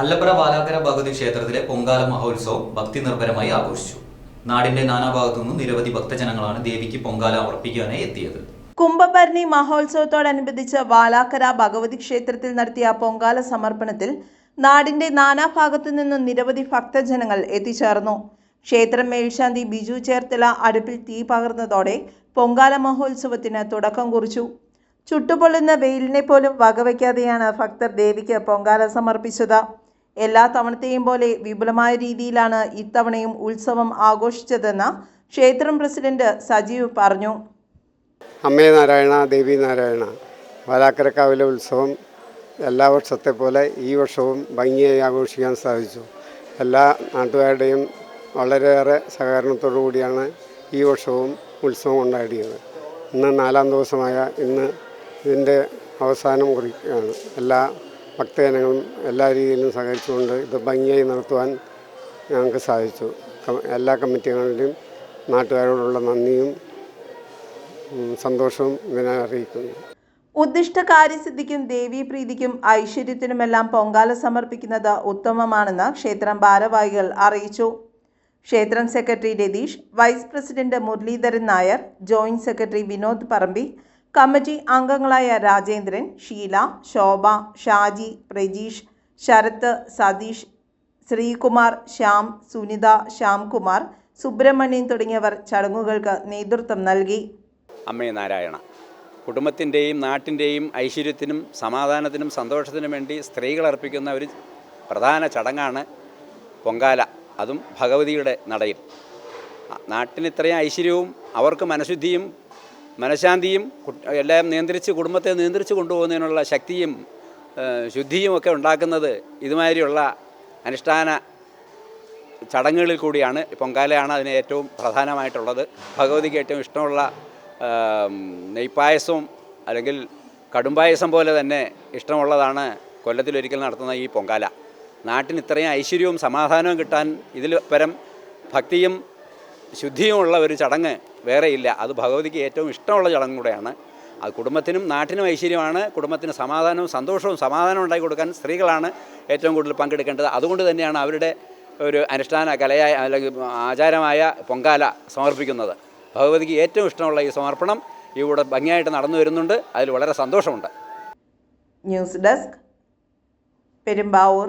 അല്ലപ്പുഴ ബാലാക്കര ഭഗവതി ക്ഷേത്രത്തിലെ പൊങ്കാല മഹോത്സവം ഭക്തി നിർഭരമായി ആഘോഷിച്ചു. നാടിന്റെ നാനാഭാഗത്തു നിന്നും നിരവധി ഭക്തജനങ്ങളാണ് ദേവിക്ക് പൊങ്കാല അർപ്പിക്കാനായി എത്തിയത്. കുംഭഭരണി മഹോത്സവത്തോടനുബന്ധിച്ച് വാലാക്കര ഭഗവതി ക്ഷേത്രത്തിൽ നടത്തിയ പൊങ്കാല സമർപ്പണത്തിൽ നാടിന്റെ നാനാഭാഗത്തു നിന്നും നിരവധി ഭക്തജനങ്ങൾ എത്തിച്ചേർന്നു. ക്ഷേത്രം മേൽശാന്തി ബിജു ചേർത്തല അടുപ്പിൽ തീ പകർന്നതോടെ പൊങ്കാല മഹോത്സവത്തിന് തുടക്കം കുറിച്ചു. ചുട്ടുപൊള്ളുന്ന വെയിലിനെ പോലും വകവയ്ക്കാതെയാണ് ഭക്തർ ദേവിക്ക് പൊങ്കാല സമർപ്പിച്ചത്. എല്ലാ തവണത്തെയും പോലെ വിപുലമായ രീതിയിലാണ് ഇത്തവണയും ഉത്സവം ആഘോഷിച്ചതെന്ന് ക്ഷേത്രം പ്രസിഡന്റ് സജീവ് പറഞ്ഞു. അമ്മേ നാരായണ ദേവി നാരായണ വാലാക്കരക്കാവിലെ ഉത്സവം എല്ലാ വർഷത്തെ പോലെ ഈ വർഷവും ഭംഗിയായി ആഘോഷിക്കാൻ സാധിച്ചു. എല്ലാ നാട്ടുകാരുടെയും വളരെയേറെ സഹകരണത്തോടു കൂടിയാണ് ഈ വർഷവും ഉത്സവം കൊണ്ടാടിയത് ഇന്ന് നാലാം ദിവസമായ ഇന്ന് ഇതിന്റെ അവസാനം കുറിക്കുകയാണ്. എല്ലാ ഭക്തജനങ്ങളും എല്ലാ രീതിയിലും സഹകരിച്ചുകൊണ്ട് ഇത് ഭംഗിയായി നടത്തുവാൻ ഞങ്ങൾക്ക് സാധിച്ചു. എല്ലാ കമ്മിറ്റികളുടെയും നാട്ടുകാരോടുള്ള നന്ദിയും സന്തോഷവും ഇതിനെ അറിയിക്കുന്നു. ഉദ്ദിഷ്ട കാര്യസിദ്ധിക്കും ദേവീപ്രീതിക്കും ഐശ്വര്യത്തിനുമെല്ലാം പൊങ്കാല സമർപ്പിക്കുന്നത് ഉത്തമമാണെന്ന് ക്ഷേത്രം ഭാരവാഹികൾ അറിയിച്ചു. ക്ഷേത്രം secretary Ratheesh vice president Muraleedharan Nair joint secretary Vinod Parambi committee അംഗങ്ങളായ രാജേന്ദ്രൻ ഷീല ശോഭ ഷാജി പ്രജീഷ് ശരത്ത് സതീഷ് ശ്രീകുമാർ ശ്യാം സുനിത ശ്യാംകുമാർ സുബ്രഹ്മണ്യൻ തുടങ്ങിയവർ ചടങ്ങുകൾക്ക് നേതൃത്വം നൽകി. അമ്മേ നാരായണ കുടുംബത്തിന്റെയും നാട്ടിന്റെയും ഐശ്വര്യത്തിനും സമാധാനത്തിനും സന്തോഷത്തിനും വേണ്ടി സ്ത്രീകൾ അർപ്പിക്കുന്ന ഒരു പ്രധാന ചടങ്ങാണ് പൊങ്കാല. അതും ഭഗവതിയുടെ നടയിൽ. നാട്ടിന് ഇത്രയും ഐശ്വര്യവും അവർക്ക് മനഃശുദ്ധിയും മനഃശാന്തിയും എല്ലാം നിയന്ത്രിച്ച് കുടുംബത്തെ നിയന്ത്രിച്ച് കൊണ്ടുപോകുന്നതിനുള്ള ശക്തിയും ശുദ്ധിയും ഒക്കെ ഉണ്ടാക്കുന്നത് ഇതുമാതിരിയുള്ള അനുഷ്ഠാന ചടങ്ങുകളിൽ കൂടിയാണ്. പൊങ്കാലയാണ് അതിന് ഏറ്റവും പ്രധാനമായിട്ടുള്ളത്. ഭഗവതിക്ക് ഏറ്റവും ഇഷ്ടമുള്ള നെയ്പ്പായസവും അല്ലെങ്കിൽ കടുംപായസം പോലെ തന്നെ ഇഷ്ടമുള്ളതാണ് കൊല്ലത്തിൽ ഒരിക്കൽ നടത്തുന്ന ഈ പൊങ്കാല. നാട്ടിന് ഇത്രയും ഐശ്വര്യവും സമാധാനവും കിട്ടാൻ ഇതിൽ പരം ഭക്തിയും ശുദ്ധിയുമുള്ള ഒരു ചടങ്ങ് വേറെയില്ല അത് ഭഗവതിക്ക് ഏറ്റവും ഇഷ്ടമുള്ള ചടങ്ങ് കൂടെയാണ്. അത് കുടുംബത്തിനും നാട്ടിനും ഐശ്വര്യമാണ്. കുടുംബത്തിന് സമാധാനവും സന്തോഷവും സമാധാനവും ഉണ്ടാക്കി കൊടുക്കാൻ സ്ത്രീകളാണ് ഏറ്റവും കൂടുതൽ പങ്കെടുക്കേണ്ടത്. അതുകൊണ്ട് തന്നെയാണ് അവരുടെ ഒരു അനുഷ്ഠാന കലയായ അല്ലെങ്കിൽ ആചാരമായ പൊങ്കാല സമർപ്പിക്കുന്നത്. ഭഗവതിക്ക് ഏറ്റവും ഇഷ്ടമുള്ള ഈ സമർപ്പണം ഇവിടെ ഭംഗിയായിട്ട് നടന്നു വരുന്നുണ്ട്. അതിൽ വളരെ സന്തോഷമുണ്ട്. News desk Perumbavoor.